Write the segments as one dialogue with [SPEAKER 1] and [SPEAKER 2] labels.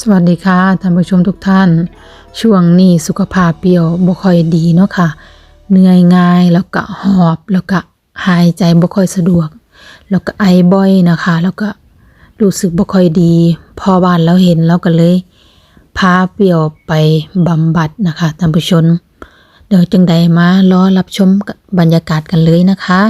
[SPEAKER 1] สวัสดีค่ะท่านผู้ชมทุกท่าน ช่วงนี้สุขภาพเปรียวบ่ค่อยดีเนาะค่ะเหนื่อยง่ายแล้วก็หอบแล้วก็หายใจบ่ค่อยสะดวก แล้วก็ไอบ่อยนะคะ แล้วก็รู้สึกบ่ค่อยดี พอบ้านเราเห็นเราก็เลยพาเปรียวไปบำบัดนะคะท่านผู้ชมเดี๋ยวจังใดมารอรับชมบรรยากาศกันเลยนะคะ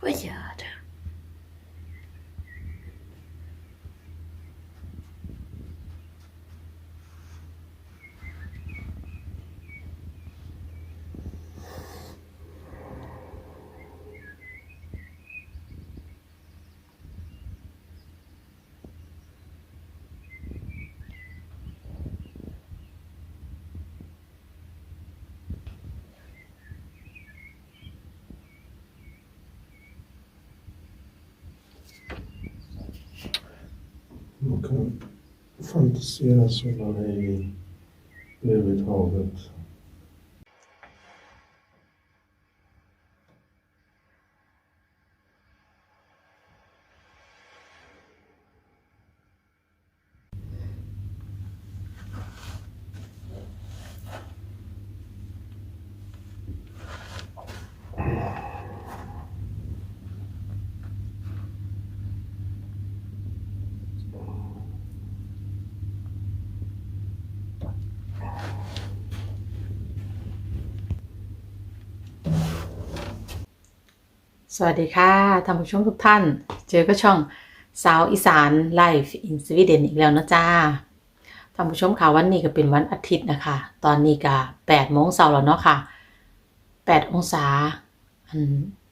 [SPEAKER 2] 不
[SPEAKER 3] 呀 kan fantisera så länge
[SPEAKER 1] över havet. วัสดีค่ะท่านผู้ชมทุกท่าน เจอก็ช่องสาวอีสานไลฟ์อินสวีเดนอีกแล้วนะจ้าท่านผู้ชมค่ะวันนี้ก็เป็นวันอาทิตย์นะคะ ตอนนี้ก็แปดโมงเช้าแล้วเนาะค่ะแปดองศา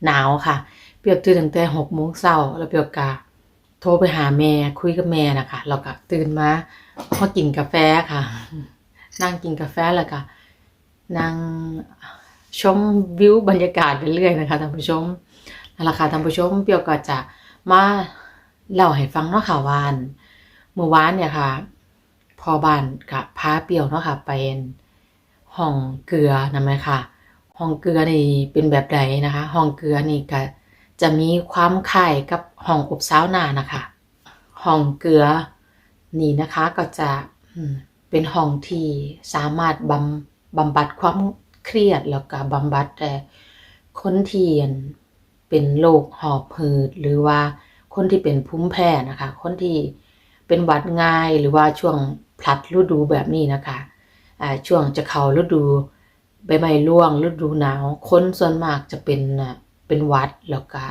[SPEAKER 1] หนาวค่ะ เปียบตื่นตั้งแต่หกโมงเช้าแล้วเปียบกะโทรไปหาแม่คุยกับแม่นะคะแล้วก็ตื่นมามากินกาแฟค่ะ นั่งกินกาแฟแล้วก็นั่งชมวิวบรรยากาศไปเรื่อยนะคะท่านผู้ชม นั่นแหละค่ะท่านผู้ชมเปียวก็จะมาเล่าให้ฟังเนาะค่ะวาอันเมื่อวานเนี่ยค่ะ พอบ้านกับพาเปียวเนาะค่ะไปห้องเกลือนะไหมค่ะห้องเกลือนี่เป็นแบบใดนะคะห้องเกลือนี่ก็จะมีความคล้ายกับห้องอบซาวนานะคะห้องเกลือนี่นะคะก็จะเป็นห้องที่สามารถบำบำบัดความเครียดแล้วก็บำบัดแต่คนที่อั่น เป็นโรคหอบหืดหรือว่าคนที่เป็นภูมิแพ้นะคะ คนที่เป็นหวัดง่ายหรือว่าช่วงพลัดฤดูแบบนี้นะคะช่วงจะเข้าฤดูใบไม้ร่วงฤดูหนาว คนส่วนมากจะเป็นเป็นวัดแล้วก็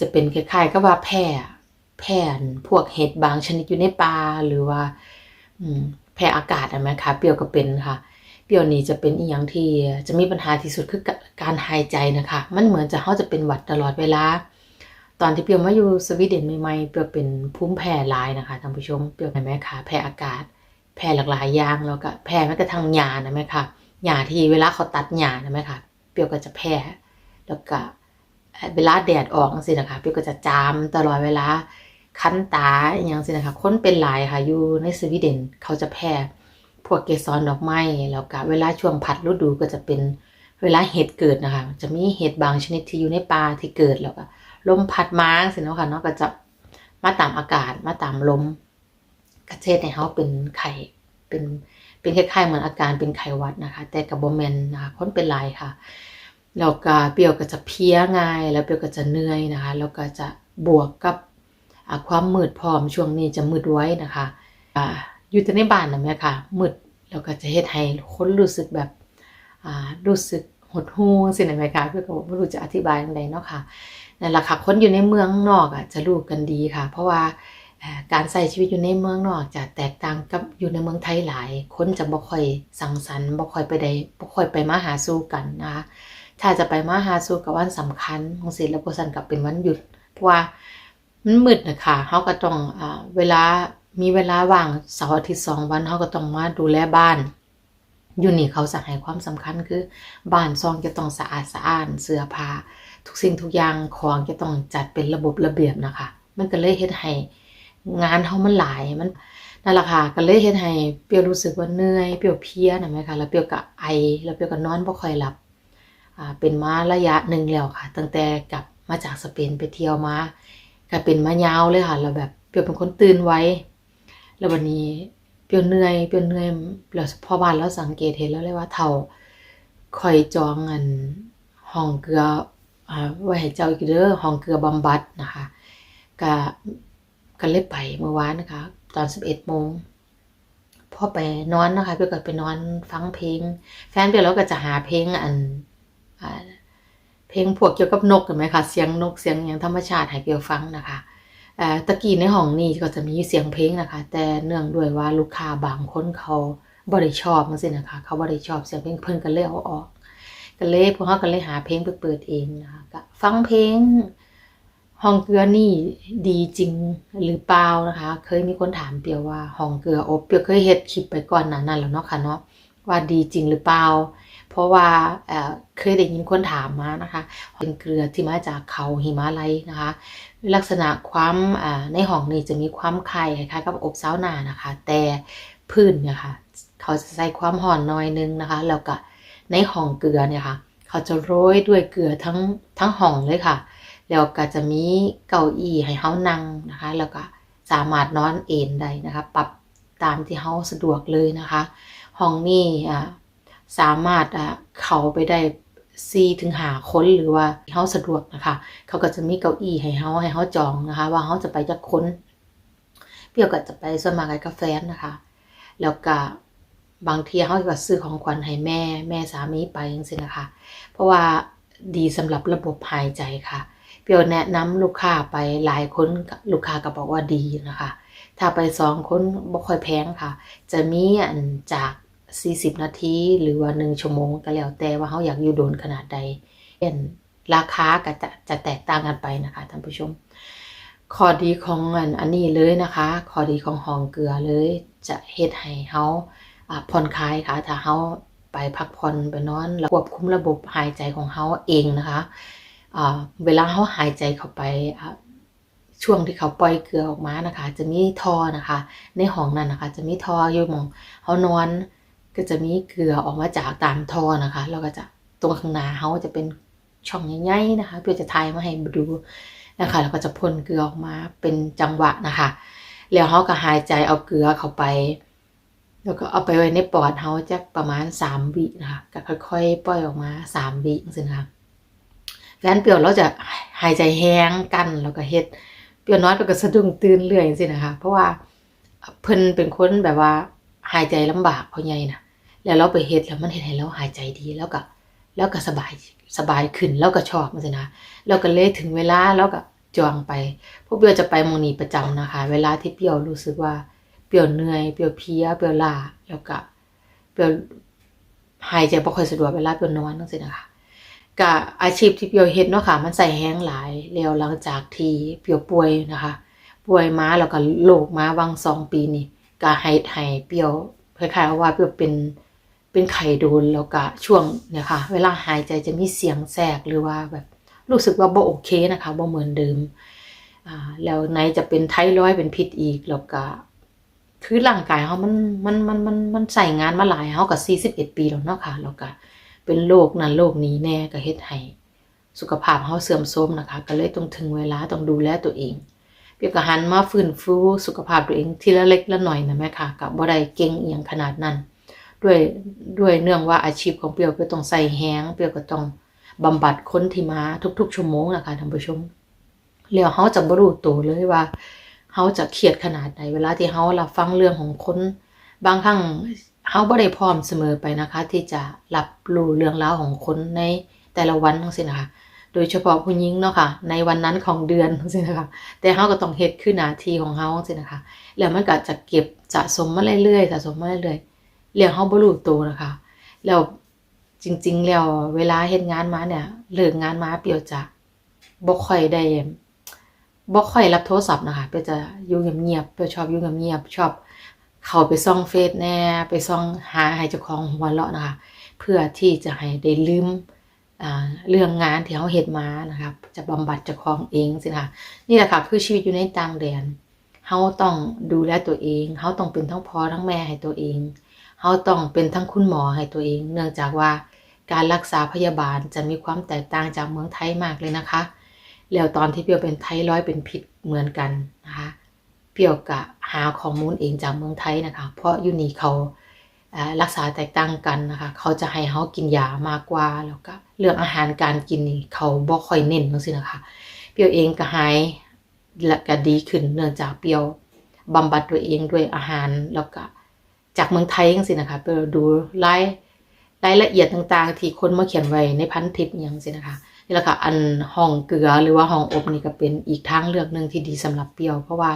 [SPEAKER 1] จะเป็นคล้ายๆกับว่าแพ้แพ้พวกเห็ดบางชนิดอยู่ในป่าหรือว่าแพ้อากาศอะไหมคะเปรียวก็เป็นค่ะ เปรียวนี้จะเป็นอีหยังที่จะมีปัญหาที่สุดคือการหายใจนะคะ มันเหมือนจะเขาจะเป็นหวัดตลอดเวลา ตอนที่เปียวมาอยู่สวีเดนใหม่ๆเปียวเป็นภูมิแพ้หลายนะคะท่านผู้ชมเปียวเป็นแม่ค่ะแพ้อากาศ แพ้หลากหลายอย่างแล้วก็แพ้แม้กระทั่งหญ้านะแม่ค่ะหญ้าที่เวลาเขาตัดหญ้านะแม่ค่ะเปียวก็จะแพ้แล้วก็เอ่อเวลาแดดออกสินะคะเปียวก็จะจามตลอดเวลาคันตาอย่างสินะคะคนเป็นหลายค่ะอยู่ในสวีเดนเขาจะแพ้ พวกเกสรดอกไม้แล้วก็เวลาช่วงพัดฤดูก็จะเป็นเวลาเห็ดเกิดนะคะ จะมีเห็ดบางชนิดที่อยู่ในป่าที่เกิดแล้วก็ลมพัดมาสิเนาะค่ะเนาะก็จะมาตามอากาศมาตามลมกระเทศในเขาเป็นไข่เป็นเป็นคล้ายๆเหมือนอาการเป็นไข้หวัดนะคะ แต่กับโบแมนนะคะคนเป็นลายค่ะแล้วก็เปรียวก็จะเพลียง่าย แล้วเปรียวก็จะเหนื่อยนะคะแล้วก็จะบวกกับความมืดพร้อมช่วงนี้จะมืดไว้นะคะอ่า อยู่แต่ในบ้านนะแม่ค่ะมืดแล้วก็จะเฮ็ดให้คนรู้สึกแบบอ่ารู้สึกหดหู่สินะแม่ค่ะเพื่อก็บ่รู้จะอธิบายจังไดเนาะค่ะนั่นแหละค่ะคนอยู่ในเมืองนอกอะจะรู้กันดีค่ะ เพราะว่าการใช้ชีวิตอยู่ในเมืองนอกจะแตกต่างกับอยู่ในเมืองไทยหลาย คนจะบ่ค่อยสังสรรค์บ่ค่อยไปได้บ่ค่อยไปมาหาสู่กันนะคะถ้าจะไปมาหาสู่กับวันสำคัญของศิลปสันกับเป็นวันหยุด เพราะว่ามันมืดนะคะเฮาก็ต้องอเวลา มีเวลาว่างเสาร์อาทิตย์สองวันเขาก็ต้องมาดูแลบ้านอยู่นี่เขาสั่งให้ความสำคัญคือบ้านซองจะต้องสะอาดสะอ้านเสื้อผ้าทุกสิ่งทุกอย่างของจะต้องจัดเป็นระบบระเบียบนะคะ มันก็เลยเฮ็ดให้งานเฮามันหลายมันนั่นแหละค่ะก็เลยเฮ็ดให้เปียวรู้สึกว่าเหนื่อยเปียวเพลียนะแม่ค่ะแล้วเปียวก็ไอแล้วเปียวก็นอนบ่ค่อยหลับอ่าเป็นมาระยะหนึ่งแล้วค่ะ ตั้งแต่กลับมาจากสเปนไปเที่ยวมาก็เป็นมายาวเลยค่ะแล้วแบบเปียวเป็นคนตื่นไว แล้ววันนี้เปรียวเหนื่อยเปรียวเหนื่อยแล้วพอบ้านแล้วสังเกตเห็นแล้วเลยว่าเฒ่าคอยจองอันห้องเกลืออ่าไว้ให้เจ้าอีกเด้อห้องเกลือบำบัดนะคะก็ก็เลยไปเมื่อวานนะคะ ตอน11โมงพอไปนอนนะคะเปียวก็ไปนอนฟังเพลง แฟนเปียวแล้วก็จะหาเพลงอันอ่าเพลงพวกเกี่ยวกับนกเห็นไหมคะเสียงนกเสียงอย่างธรรมชาติให้เปียวฟังนะคะ ตะกี้ในห้องนี้ก็จะมีเสียงเพลงนะคะ แต่เนื่องด้วยว่าลูกค้าบางคนเขาบ่ได้ชอบจังซี่นะคะ เขาบ่ได้ชอบเสียงเพลงเพิ่นก็เลยเอาออกก็เลยพวกเขาก็เลยหาเพลงไปเปิดเองนะคะก็ฟังเพลงห้องเกลือนี่ดีจริงหรือเปล่านะคะ เคยมีคนถามเปียวว่าห้องเกลืออบเปียวเคยเฮ็ดคลิปไปก่อนหนานั้นแล้วเนาะค่ะเนาะว่าดีจริงหรือเปล่า เพราะว่าเคยได้ยินคนถามมานะคะเป็นเกลือที่มาจากเขาหิมาลัยนะคะ ลักษณะความในห้องนี้จะมีความไข่คล้ายๆกับอบเซานานะคะ แต่พื้นเนี่ยค่ะเขาจะใส่ความห่อนน้อยนึงนะคะ แล้วก็ในห้องเกลือเนี่ยค่ะ เขาจะโรยด้วยเกลือทั้งทั้งห้องเลยค่ะ แล้วก็จะมีเก้าอี้ให้เฮานั่งนะคะ แล้วก็สามารถนอนเอนได้นะคะ ปรับตามที่เฮาสะดวกเลยนะคะ ห้องนี้อ่า สามารถอ่าเข้าไปได้4ถึง5คนหรือว่าเฮาสะดวกนะคะ เขาก็จะมีเก้าอี้ให้เฮาให้เฮาจองนะคะ ว่าเฮาจะไปจักคนเปรียวก็จะไปส่วนมากกับแฟนนะคะ แล้วก็บางทีเฮาก็ซื้อของขวัญให้แม่แม่สามีไปจังซี่นะคะ เพราะว่าดีสำหรับระบบหายใจค่ะ เปียวแนะนำลูกค้าไปหลายคนลูกค้าก็บอกว่าดีนะคะ ถ้าไปสองคนบ่ค่อยแพงค่ะ จะมีอันจาก 40 นาทีหรือว่า1ชั่วโมงก็แล้วแต่ว่าเฮาอยากอยู่โดนขนาดใดเป็นราคาก็จะจะแตกต่างกันไปนะคะท่านผู้ชม ข้อดีของอันอันนี้เลยนะคะ ข้อดีของห้องเกลือเลยจะเฮ็ดให้เฮาผ่อนคลายค่ะ ถ้าเฮาไปพักผ่อนไปนอนแล้วควบคุมระบบหายใจของเฮาเองนะคะเวลาเขาหายใจเข้าไปช่วงที่เขาปล่อยเกลือออกมานะคะ จะมีท่อนะคะ ในห้องนั้นนะคะ จะมีท่ออยู่มองเขานอน ก็จะมีเกลือออกมาจากตามท่อนะคะ แล้วก็จะตรงข้างหน้าเขาจะเป็นช่องใหญ่ๆนะคะ เพื่อจะทายมาให้ดูนะคะ แล้วก็จะพ่นเกลือออกมาเป็นจังหวะนะคะ แล้วเขาก็หายใจเอาเกลือเข้าไป แล้วก็เอาไปไว้ในปอดเขาจะประมาณ3วินะคะก็ค่อยๆปล่อยออกมา3วิจังซี่นะคะแฟนเปียวเราจะหายใจแห้งกันแล้วก็เฮ็ดเปียวน้อยเปียวก็สะดุ้งตื่นเรื่อยจังซี่นะคะ เพราะว่าเพิ่นเป็นคนแบบว่าหายใจลำบากเพราะใหญ่นะ แล้วเราไปเฮ็ดแล้วมันเฮ็ดให้เราหายใจดีแล้วก็แล้วก็สบายสบายขึ้นแล้วก็ชอบจังซี่นะแล้วก็เลยถึงเวลาแล้วก็จองไปพวกเปียวจะไปมองนีประจำนะคะ เวลาที่เปียวรู้สึกว่าเปียวเหนื่อยเปียวเพลียเปียวลาแล้วก็เปียวหายใจบ่ค่อยสะดวกเวลาเปียวนอนจังซี่นะคะกับอาชีพที่เปียวเฮ็ดเนาะค่ะ มันใส่แห้งหลายแล้วหลังจากที่เปียวป่วยนะคะ ป่วยมาแล้วก็โรคมาวังสองปีนี่ก็ให้ให้เปียวคล้ายๆว่าเปียวเป็น เป็นไข้โดนแล้วก็ช่วงเนี่ยค่ะ เวลาหายใจจะมีเสียงแทรกหรือว่าแบบรู้สึกว่าบ่โอเคนะคะบ่เหมือนเดิมอ่าแล้วไหนจะเป็นไทรอยเป็นพิษอีกแล้วก็คือร่างกายเฮามันมันมันมันมันใส่งานมาหลายเฮาก็41ปีแล้วเนาะค่ะแล้วก็เป็นโรคนั้นโรคนี้แน่ก็เฮ็ดให้สุขภาพเฮาเสื่อมโทรมนะคะ ก็เลยต้องถึงเวลาต้องดูแลตัวเอง เปียกหันมาฟื้นฟูสุขภาพตัวเองทีละเล็กละหน่อยนะแม่ค่ะกับบ่ได้เก่งเอียงขนาดนั้น ด้วยด้วยเนื่องว่าอาชีพของเปียวก็ต้องใส่แฮงเปียวก็ต้องบำบัดค้นที่มาทุก ๆ ชั่วโมงนะคะท่านผู้ชมแล้วเฮาจะบรู้ตัวเลยว่าเฮาจะเครียดขนาดไหนเวลาที่เฮารับฟังเรื่องของคนบางครั้งเฮาบ่ได้พร้อมเสมอไปนะคะ ที่จะรับรู้เรื่องราวของคนในแต่ละวันทั้งสิ้นนะคะโดยเฉพาะผู้หญิงเนาะค่ะ ในวันนั้นของเดือนทั้งสิ้นนะคะแต่เฮาก็ต้องเฮ็ดคือหน้าที่ของเฮาทั้งสิ้นนะคะแล้วมันก็จะเก็บสะสมมาเรื่อยๆสะสมมาเรื่อยๆ แล้วเฮาบ่รู้ตัวนะคะแล้วจริง ๆ แล้วเวลาเฮ็ดงานมาเนี่ยเลิกงานมาเปียวจะบ่ค่อยได้บ่ค่อยรับโทรศัพท์นะคะเปียวจะอยู่เงียบๆเปียวชอบอยู่เงียบๆชอบเข้าไปซ่องเฟซแน่ ไปซ่องหาให้เจ้าของหัวเราะนะคะ เพื่อที่จะให้ได้ลืมเรื่องงานที่เขาเฮ็ดมานะครับ จะบำบัดเจะคลองเองสินะคะนี่แหละค่ะคือชีวิตอยู่ในต่างแดนเขาต้องดูแลตัวเองเขาต้องเป็นทั้งพ่อทั้งแม่ให้ตัวเอง เขาต้องเป็นทั้งคุณหมอให้ตัวเอง เนื่องจากว่าการรักษาพยาบาลจะมีความแตกต่างจากเมืองไทยมากเลยนะคะ แล้วตอนที่เปียวเป็นไทร้อยเป็นพิษเหมือนกันนะคะเปียวกะหาข้อมูลเองจากเมืองไทยนะคะ เพราะยูนีเขาอ่ารักษาแตกต่างกันนะคะ เขาจะให้เขากินยามากกว่าแล้วก็เรื่องอาหารการกินนี่เขาบ่ค่อยเน้นจังซี่นะคะ เปียวเองก็หายและก็ดีขึ้นเนื่องจากเปียวบำบัดตัวเองด้วยอาหารแล้วก็ จากเมืองไทยจังซี่นะคะเปียวดูรายรายละเอียดต่างๆ ที่คนมาเขียนไว้ในพันทิปอหย่างซี่นะคะนี่แหละค่ะอันห้องเกลือหรือว่าห้องอบนี่ก็เป็นอีกทางเลือกหนึ่งที่ดีสำหรับเปรียว เพราะว่า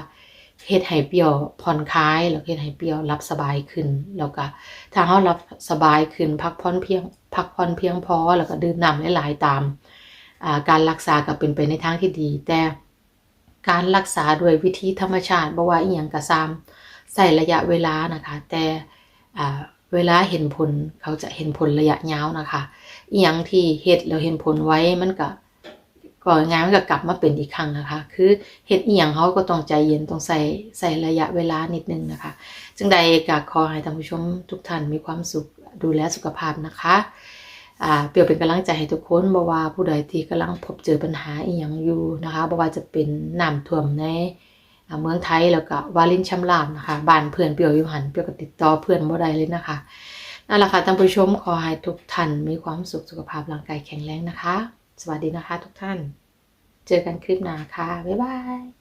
[SPEAKER 1] เฮ็ดให้เปรียวผ่อนคลายแล้วเฮ็ดให้เปรียวรับสบายขึ้น แล้วก็ถ้าเฮารับสบายขึ้นพักผ่อนเพียงพักผ่อนเพียงพอแล้วก็ดื่มน้ำหลายๆตามาการรักษาก็เป็นไปในทางที่ดี แต่การรักษาด้วยวิธีธรรมชาติบ่ว่าอีหยังก็ซ้ำ ใส่ระยะเวลานะคะ แต่เวลาเห็นผลเขาจะเห็นผลระยะยาวนะคะอีหยังที่เฮ็ดแล้วเห็นผลไว้มันก็ก่อนงานมันก็กลับมาเป็นอีกครั้งนะคะ คือเฮ็ดอียงเขาก็ต้องใจเย็นต้องใส่ใส่ระยะเวลานิดนึงนะคะ จึงใดก็ขอให้ท่านผู้ชมทุกท่านมีความสุขดูแลสุขภาพนะคะเปรียวเป็นกำลังใจให้ทุกคนบ่ว่าผู้ใดที่กำลังพบเจอปัญหาอีหยังอยู่นะคะบ่ว่าจะเป็นน้ำท่วมในอ่า เมืองไทยแล้วก็วาลินชำลาบนะคะบ้านเพื่อนเปียวอยู่หันเปียวก็ติดต่อเพื่อนบ่ได้เลยนะคะนั่นแหละค่ะท่านผู้ชมขอให้ทุกท่านมีความสุขสุขภาพร่างกายแข็งแรงนะคะ สวัสดีนะคะทุกท่าน เจอกันคลิปหน้าค่ะบ๊ายบาย